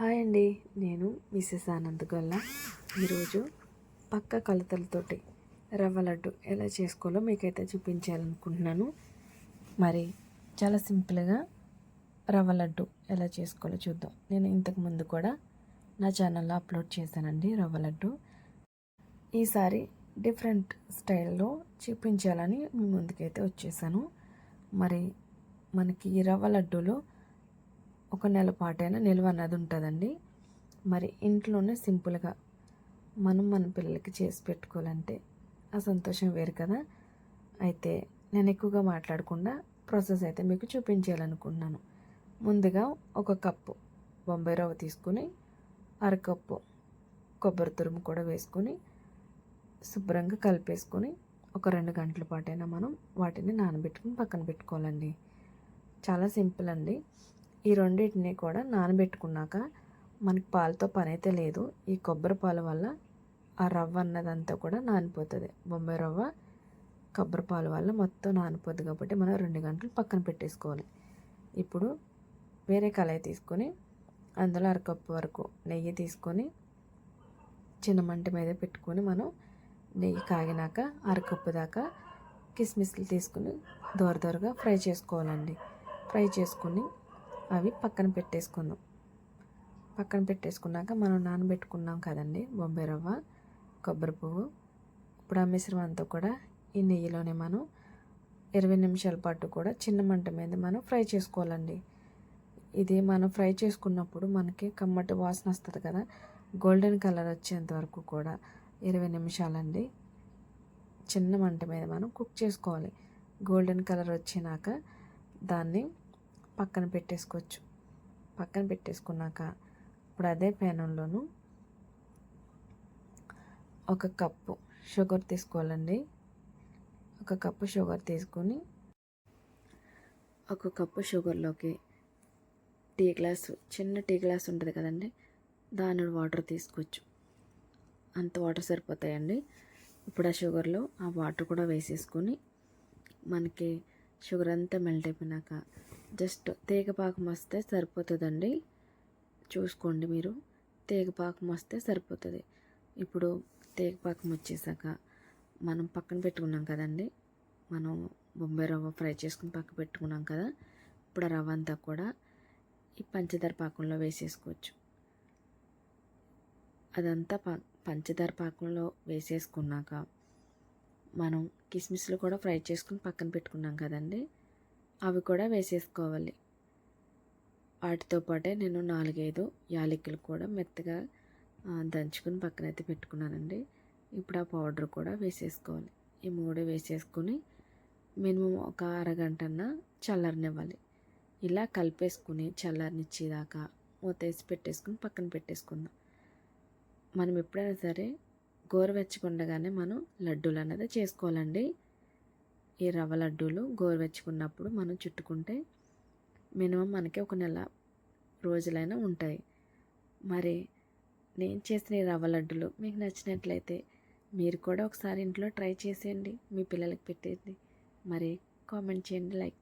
Hi అండి నేను Mrs Anand గొల్ల. ఈరోజు పక్క కలతలతోటి రవ్వ లడ్డు ఎలా చేసుకోవాలో మీకైతే చూపించాలనుకుంటున్నాను. మరి చాలా సింపుల్గా రవ్వ లడ్డు ఎలా చేసుకోవాలో చూద్దాం. నేను ఇంతకు ముందు కూడా నా ఛానల్లో అప్లోడ్ చేశానండి రవ్వ లడ్డు. ఈసారి డిఫరెంట్ స్టైల్లో చూపించాలని మీ ముందుకైతే వచ్చేసాను. మరి మనకి ఈ రవ్వ లడ్డూలో ఒక నెల పాటైనా నిల్వ అన్నది ఉంటుందండి. మరి ఇంట్లోనే సింపుల్గా మనం మన పిల్లలకి చేసి పెట్టుకోవాలంటే ఆ సంతోషం వేరు కదా. అయితే నేను ఎక్కువగా మాట్లాడకుండా ప్రాసెస్ అయితే మీకు చూపించాలనుకుంటున్నాను. ముందుగా ఒక కప్పు బొంబాయి రవ్వ తీసుకుని అరకప్పు కొబ్బరి తురుము కూడా వేసుకొని శుభ్రంగా కలిపేసుకొని ఒక రెండు గంటల పాటైనా మనం వాటిని నానబెట్టుకుని పక్కన పెట్టుకోవాలండి. చాలా సింపుల్ అండి. ఈ రెండింటిని కూడా నానబెట్టుకున్నాక మనకి పాలతో పని అయితే లేదు. ఈ కొబ్బరి పాలు వల్ల ఆ రవ్వ అన్నదంతా కూడా నానిపోతుంది. బొంబాయి రవ్వ కొబ్బరి పాలు వల్ల మొత్తం నానిపోద్ది కాబట్టి మనం రెండు గంటలు పక్కన పెట్టేసుకోవాలి. ఇప్పుడు వేరే కళాయి తీసుకొని అందులో అరకప్పు వరకు నెయ్యి తీసుకొని చిన్న మంట మీద పెట్టుకొని మనం నెయ్యి కాగినాక అరకప్పు దాకా కిస్మిస్లు తీసుకుని దోర దోరగా ఫ్రై చేసుకోవాలండి. ఫ్రై చేసుకుని అవి పక్కన పెట్టేసుకుందాం. పక్కన పెట్టేసుకున్నాక మనం నానబెట్టుకున్నాం కదండి బొంబాయి రవ్వ కొబ్బరి పువ్వు. ఇప్పుడు ఆ మిశ్రమం అంతా కూడా ఈ నెయ్యిలోనే మనం ఇరవై నిమిషాల పాటు కూడా చిన్న మంట మీద మనం ఫ్రై చేసుకోవాలండి. ఇది మనం ఫ్రై చేసుకున్నప్పుడు మనకి కమ్మటి వాసన వస్తుంది కదా గోల్డెన్ కలర్ వచ్చేంత వరకు కూడా ఇరవై నిమిషాలండి చిన్న మంట మీద మనం కుక్ చేసుకోవాలి. గోల్డెన్ కలర్ వచ్చినాక దాన్ని పక్కన పెట్టేసుకోవచ్చు. పక్కన పెట్టేసుకున్నాక ఇప్పుడు అదే ప్యానంలోను ఒక కప్పు షుగర్ తీసుకోవాలండి. ఒక కప్పు షుగర్ తీసుకొని ఒక కప్పు షుగర్లోకి టీ గ్లాసు చిన్న టీ గ్లాస్ ఉంటుంది కదండి దాని వాటర్ తీసుకోవచ్చు. అంత వాటర్ సరిపోతాయండి. ఇప్పుడు ఆ షుగర్లో ఆ వాటర్ కూడా వేసేసుకొని మనకి షుగర్ అంతా మెల్ట్ అయిపోయినాక జస్ట్ తేగపాకం వస్తే సరిపోతుందండి. చూసుకోండి మీరు. తేగపాకం వస్తే సరిపోతుంది. ఇప్పుడు తీగపాకం వచ్చేసాక మనం పక్కన పెట్టుకున్నాం కదండి. మనం బొంబాయి రవ్వ ఫ్రై చేసుకుని పక్క పెట్టుకున్నాం కదా. ఇప్పుడు ఆ రవ్వ అంతా కూడా ఈ పంచదార పాకంలో వేసేసుకోవచ్చు. అదంతా పా పంచదార పాకంలో వేసేసుకున్నాక మనం కిస్మిస్లు కూడా ఫ్రై చేసుకుని పక్కన పెట్టుకున్నాం కదండి. అవి కూడా వేసేసుకోవాలి. వాటితో పాటే నేను నాలుగైదు యాలకులు కూడా మెత్తగా దంచుకుని పక్కనైతే పెట్టుకున్నానండి. ఇప్పుడు ఆ పౌడర్ కూడా వేసేసుకోవాలి. ఈ మూడు వేసేసుకొని మినిమం ఒక అరగంటన్న చల్లరనివ్వాలి. ఇలా కలిపేసుకుని చల్లరనిచ్చేదాకా మూతేసి పెట్టేసుకుని పక్కన పెట్టేసుకుందాం. మనం ఎప్పుడైనా సరే గోరువెచ్చకుండగానే మనం లడ్డూలు అన్నది చేసుకోవాలండి. ఈ రవ్వ లడ్డూలు గోరువెచ్చుకున్నప్పుడు మనం చుట్టుకుంటే మినిమం మనకి ఒక నెల రోజులైనా ఉంటాయి. మరి నేను చేసిన ఈ రవ్వ లడ్డులు మీకు నచ్చినట్లయితే మీరు కూడా ఒకసారి ఇంట్లో ట్రై చేసేయండి. మీ పిల్లలకి పెట్టేది మరి కామెంట్ చేయండి లైక్